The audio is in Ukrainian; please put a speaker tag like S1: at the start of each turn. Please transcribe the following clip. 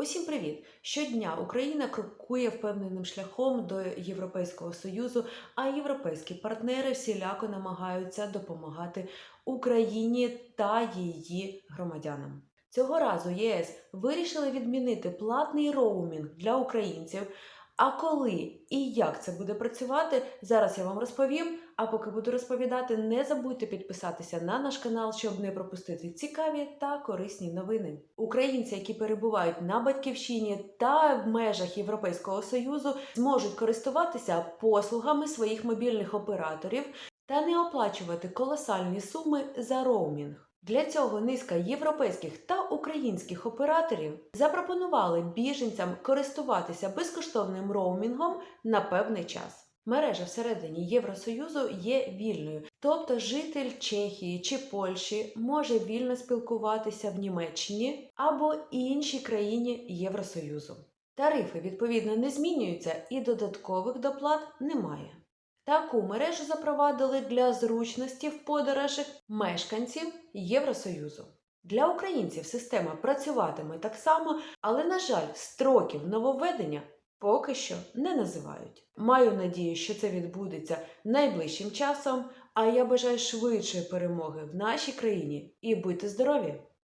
S1: Усім привіт! Щодня Україна крокує впевненим шляхом до Європейського Союзу, а європейські партнери всіляко намагаються допомагати Україні та її громадянам. Цього разу ЄС вирішили відмінити платний роумінг для українців. А коли і як це буде працювати, зараз я вам розповім. А поки буду розповідати, не забудьте підписатися на наш канал, щоб не пропустити цікаві та корисні новини. Українці, які перебувають на батьківщині та в межах Європейського союзу, зможуть користуватися послугами своїх мобільних операторів та не оплачувати колосальні суми за роумінг. Для цього низка європейських та українських операторів запропонували біженцям користуватися безкоштовним роумінгом на певний час. Мережа всередині Євросоюзу є вільною, тобто житель Чехії чи Польщі може вільно спілкуватися в Німеччині або іншій країні Євросоюзу. Тарифи відповідно не змінюються і додаткових доплат немає. Таку мережу запровадили для зручності в подорожах мешканців Євросоюзу. Для українців система працюватиме так само, але, на жаль, строків нововведення поки що не називають. Маю надію, що це відбудеться найближчим часом, а я бажаю швидшої перемоги в нашій країні і будьте здорові!